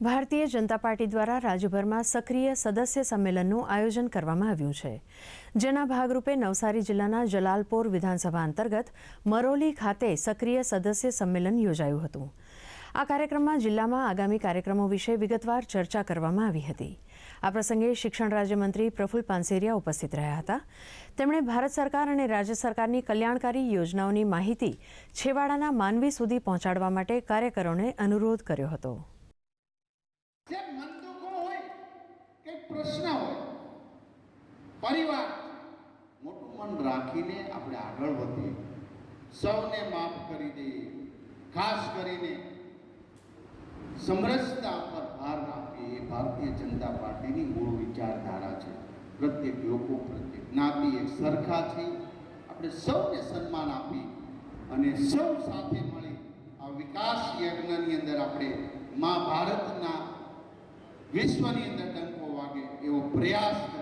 Bharatiya Janata party દ્વારા રાજ્યભરમાં સક્રિય સદસ્ય સંમેલનનું આયોજન કરવામાં આવ્યું છે, જેના ભાગરૂપે નવસારી જિલ્લાના જલાલપોર વિધાનસભા અંતર્ગત મરોલી ખાતે સક્રિય સદસ્ય સંમેલન યોજાયું હતું. આ કાર્યક્રમમાં જિલ્લામાં આગામી કાર્યક્રમો વિશે વિગતવાર ચર્ચા કરવામાં આવી હતી. આ પ્રસંગે શિક્ષણ રાજ્યમંત્રી પ્રફુલ પાનસેરિયા ઉપસ્થિત રહ્યા હતા. તેમણે ભારત સરકાર અને રાજ્ય સરકારની કલ્યાણકારી યોજનાઓની માહિતી છેવાડાના માનવી સુધી પહોંચાડવા માટે કાર્યકરોને અનુરોધ કર્યો હતો જે મન દુખો હોય કે પ્રશ્ન હોય. પરિવાર મોટું મન રાખીને આપણે આગળ વધીએ. સૌને માફ કરી દઈએ ખાસ કરીને સમરસતા પર ભાર આપીએ એ ભારતીય જનતા પાર્ટીની મૂળ વિચારધારા છે. પ્રત્યેક લોકો, પ્રત્યેક જ્ઞાતિ એક સરખા છે. આપણે સૌને સન્માન આપી અને સૌ સાથે મળી આ વિકાસ યજ્ઞની અંદર આપણે મા ભારતના વિશ્વની અંદર પ્રયાસ